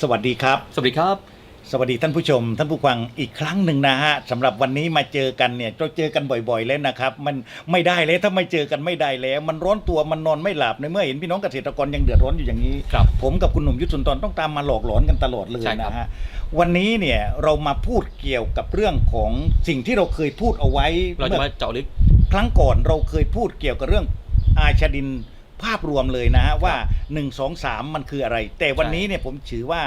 สวัสดีครับ สวัสดีครับ สวัสดีท่านผู้ชม ท่านผู้ฟังอีกครั้งหนึ่งนะฮะสำหรับวันนี้มาเจอกันเนี่ยเราเจอกันบ่อยๆแล้วนะครับ มันไม่ได้เลยถ้าไม่เจอกันไม่ได้แล้ว มันร้อนตัวมันนอนไม่หลับในเมื่อเห็นพี่น้องเกษตรกรยังเดือดร้อนอยู่อย่างนี้ ครับ ผมกับคุณหนุ่มยุทธสุนทรต้องตามมาหลอกหลอนกันตลอดเลยใช่ครับ นะฮะวันนี้เนี่ยเรามาพูดเกี่ยวกับเรื่องของสิ่งที่เราเคยพูดเอาไว้เราจะเมื่อ มาเจาะลึก ครั้งก่อนเราเคยพูดเกี่ยวกับเรื่องอาชาดิน ภาพรวมเลยนะฮะว่า 1 2 3 มันคืออะไร แต่วันนี้เนี่ยผมถือว่า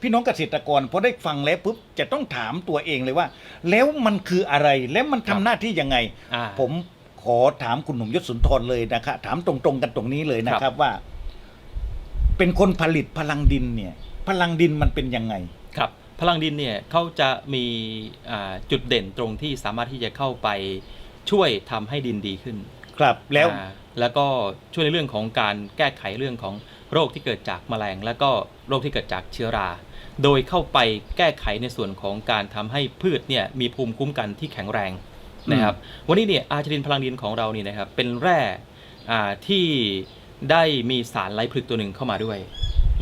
พี่น้องเกษตรกรพอได้ฟังแล้วปุ๊บจะต้องถามตัวเองเลยว่า แล้วมันคืออะไรแล้วมันครัทำบหน้าที่ยังไง อ่า ผมขอถามคุณหนุ่มยศสุนทรเลยนะครับถามตรงๆกันตรงนี้เลยนะคครัรับบว่า เป็นคนผลิตพลังดินเนี่ย พลังดินมันเป็นยังไง ครับพลังดินเนี่ยเขาจะมีอ่าจุดเด่นตรงที่สามารถที่จะเข้าไปช่วยทำให้ดินดีขึ้น ครับแล้วอ่าแล้วก็ช่วยในเรื่องของการแก้ไขเรื่องของโรคที่เกิดจากแมลง แล้วก็โรคที่เกิดจากเชื้อรา โดยเข้าไปแก้ไขในส่วนของการทำให้พืชเนี่ยมีภูมิคุ้มกันที่แข็งแรงนะครับวันนี้เนี่ยอาร์จดินพลังดินของเรานี่นะครับเป็นแร่อ่าที่ได้มีสารไร้พลึกตัวหนึ่งเข้ามาด้วย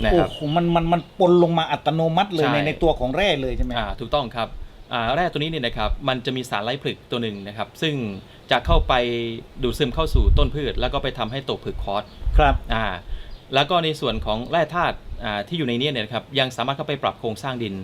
นะโอ้ครับ โหมันมันมันปนลงมาอัตโนมัติเลยใช่ ในในตัวของแร่เลยใช่ไหม อ่าถูกต้องครับอ่า แร่ตัวนี้เนี่ยนะครับมันจะมีสารไร้ผลึกตัวหนึ่งนะครับ ซึ่งจะเข้าไปดูดซึมเข้าสู่ต้นพืช แล้วก็ไปทำให้ตกผลึกคอสครับอ่าแล้วก็ในส่วนของแร่ธาตุอ่าที่อยู่ในเนี้เนี่ยนะครับยังสามารถเข้าไปปรับโครงสร้างดิน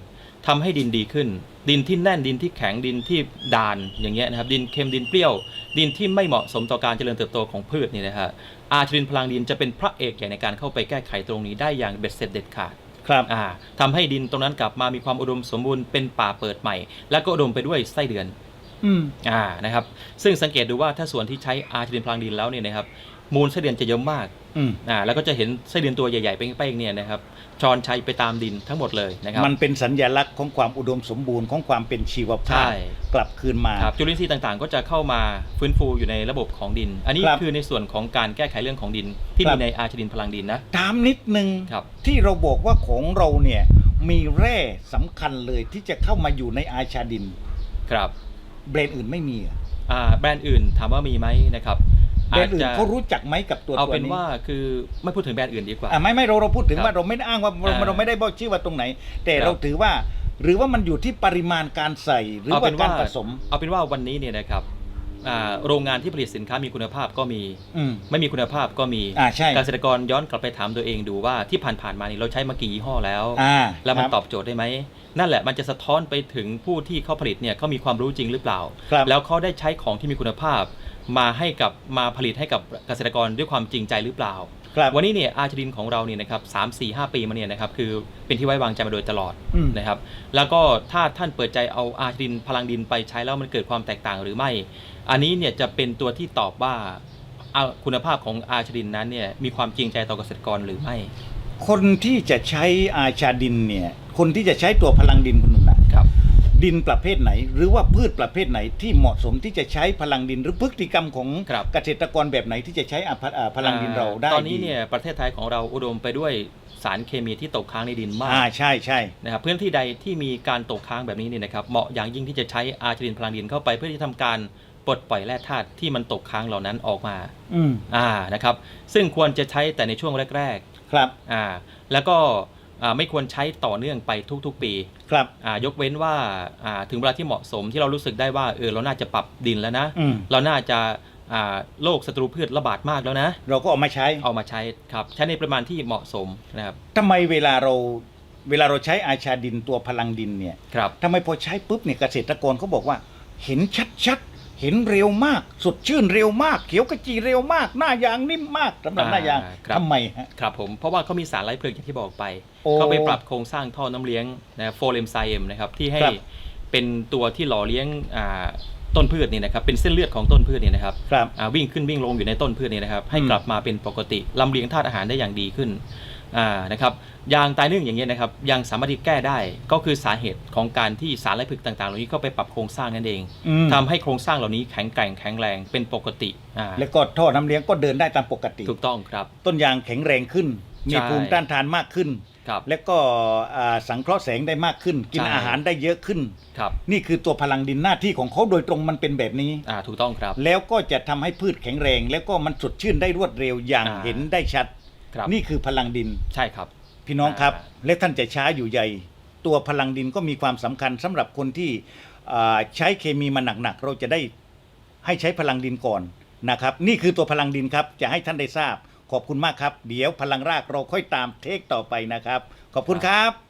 ทำให้ดินดีขึ้น ดินที่แน่นดินที่แข็งดินที่ด่านอย่างเงี้ยนะครับดินเค็มดินเปรี้ยว ดินที่ไม่เหมาะสมต่อการเจริญเติบโตของพืชเนี่ยนะฮะอาร์ชรินพลังดินจะเป็นพระเอกใหญ่ในการเข้าไปแก้ไขตรงนี้ได้อย่างเบ็ดเสร็จเด็ดขาด ครับอ่าทำให้ดินตรงนั้นกลับมามีความอุดมสมบูรณ์เป็นป่าเปิดใหม่ แล้วก็อุดมไปด้วยไส้เดือนอืมอ่านะครับ ซึ่งสังเกตดูว่าถ้าส่วนที่ใช้อาร์ชดินพลังดินแล้วเนี่ยนะครับ มูลไส้เดือนจะเยอะมากอืมอ่าแล้วก็จะเห็นไส้เดือนตัวใหญ่ๆเป้งๆเนี่ยนะครับชอนชัยไปตามดินทั้งหมดเลยนะครับ มันเป็นสัญญลักษณ์ของความอุดมสมบูรณ์ของความเป็นชีวภาใช่พกลับคืนมา ครับจุลินทรีย์ต่างๆ ก็จะเข้ามาฟื้นฟูอยู่ในระบบของดิน อันนี้ครับคือในส่วนของการแก้ไขเรื่องของดิน ที่ครัมีบ ในอาร์ชดินพลังดินนะ ถามนิดนึงครับ ที่เราบอกว่าของเราเนี่ยมีแร่สำคัญเลยที่จะเข้ามาอยู่ในอาชาดิน ครับแบรนด์อื่นไม่มีเหรออ่าแบรนด์อื่นถามว่ามีไหมนะครับ แบรนด์อื่นเขารู้จักไหมกับตัวเอาตัวเป็นนี้ว่าคือไม่พูดถึงแบรนด์อื่นดีกว่า อะไม่ไม่เราเราพูดถึงครับว่าเราไม่ได้อ้างว่าเราอ่าเราไม่ได้บอกชื่อว่าตรงไหน แต่ครับ เราถือว่า หรือว่ามันอยู่ที่ปริมาณการใส่หรือเอาว่าเป็นการว่าผสม เอาเป็นว่าวันนี้เนี่ยนะครับอ่าโรงงานที่ผลิตสินค้ามีคุณภาพก็มี อืม ไม่มีคุณภาพก็มีอ่าใช่ เกษตรกรย้อนกลับไปถามตัวเองดูว่าที่ผ่านๆมานี่เราใช้มากี่ยี่ห้อแล้ว อ่าแล้วมันครับตอบโจทย์ได้ไหม นั่นแหละมันจะสะท้อนไปถึงผู้ที่เขาผลิตเนี่ยเขามีความรู้จริงหรือเปล่า ครับแล้วเขาได้ใช้ของที่มีคุณภาพ มาให้กับมาผลิตให้กับเกษตรกรด้วยความจริงใจหรือเปล่า ครับ วันนี้เนี่ยอาร์ชดินของเราเนี่ยนะครับสามสี่ห้าปีมาเนี่ยนะครับคือเป็นที่ไว้วางใจมาโดยตลอดอืม นะครับ แล้วก็ถ้าท่านเปิดใจเอาอาร์ชดินพลังดินไปใช้แล้วมันเกิดความแตกต่างหรือไม่ อันนี้เนี่ยจะเป็นตัวที่ตอบว่าเอาคุณภาพของอาร์ชดินนั้นเนี่ยมีความจริงใจต่อเกษตรกรหรือไม่ คนที่จะใช้อาชาดินเนี่ย คนที่จะใช้ตัวพลังดินคุณหนุ่มนะครับ ดินประเภทไหน หรือว่าพืชประเภทไหนที่เหมาะสมที่จะใช้พลังดินหรือพฤติกรรมของครับ เกษตรกรแบบไหนที่จะใช้อะพะอ่าพลังดินเราได้ตอนนี้ดีเนี่ยประเทศไทยของเราอุดมไปด้วยสารเคมีที่ตกค้างในดินมาอ่ากใช่ใช่ นะครับพื้นที่ใดที่มีการตกค้างแบบนี้เนี่ยนะครับเหมาะอย่างยิ่งที่จะใช้อาร์ชดินพลังดินเข้าไปเพื่อที่ทำการปลดปล่อยแร่ธาตุที่มันตกค้างเหล่านั้นออกมาอืมอ่านะครับซึ่งควรจะใช้แต่ในช่วงแรกครับ ๆอ่าแล้วก็อ่า ไม่ควรใช้ต่อเนื่องไปทุกๆ ปี ครับอ่ายกเว้นว่าอ่าถึงเวลาที่เหมาะสมที่เรารู้สึกได้ว่าเออเราน่าจะปรับดินแล้วนะอืมเราน่าจะอ่าโรคศัตรูพืชระบาดมากแล้วนะ เราก็เอามาใช้เอามาใช้ครับใช้ในปริมาณที่เหมาะสมนะครับทำไมเวลาเราเวลาเราใช้อาชาดินตัวพลังดินเนี่ยครับทำไมพอใช้ปุ๊บเนี่ยเกษตรกรเขาบอกว่า เห็นชัดๆ เห็นเร็วมากสดชื่นเร็วมาก เขียวกระจีเร็วมาก หน้ายางนิ่มมากสำหรับหน้ายางอ่าครับ ทำไมฮะ ครับผมเพราะว่าเขามีสารไร้เพลิงอย่างที่บอกไป โอ้เขาไปปรับโครงสร้างท่อน้ำเลี้ยงนะโฟเลมไซเอมนะครับที่ให้ครับ เป็นตัวที่หล่อเลี้ยงอ่าต้นพืชนี่นะครับเป็นเส้นเลือดของต้นพืชนี่นะครับครับ อ่าวิ่งขึ้นวิ่งลงอยู่ในต้นพืชนี่นะครับให้อืม กลับมาเป็นปกติลำเลียงธาตุอาหารได้อย่างดีขึ้น อ่านะครับยางตายนึ่งอย่างเงี้ยนะครับยังสามารถที่แก้ได้ก็คือสาเหตุของการที่สารไร้พลึกต่างๆ เหล่านี้เข้าไปปรับโครงสร้างนั่นเองอืม ทำให้โครงสร้างเหล่านี้แข็งแกร่งแข็งแรงเป็นปกติอ่าแล้วก็ท่อน้ำเลี้ยงก็เดินได้ตามปกติ ถูกต้องครับ ต้นยางแข็งแรงขึ้น มีใช่ ภูมิต้านทานมากขึ้น ครับ แล้วก็อ่าสังเคราะห์แสงได้มากขึ้น กินใช่ อาหารได้เยอะขึ้น ครับนี่คือตัวพลังดินหน้าที่ของเขาโดยตรงมันเป็นแบบนี้ อ่าถูกต้องครับ แล้วก็จะทำให้พืชแข็งแรง แล้วก็มันสดชื่นได้รวดเร็วอย่างอ่า เห็นได้ชัด ครับนี่คือพลังดิน ใช่ครับ พี่น้องครับอ่าและท่านจะช้าอยู่ใหญ่ ตัวพลังดินก็มีความสำคัญสำหรับคนที่อ่าใช้เคมีมาหนักๆเราจะได้ให้ใช้พลังดินก่อนนะครับ นี่คือตัวพลังดินครับ จะให้ท่านได้ทราบ ขอบคุณมากครับ เดี๋ยวพลังรากเราค่อยตามเทคต่อไปนะครับ ขอบคุณครับ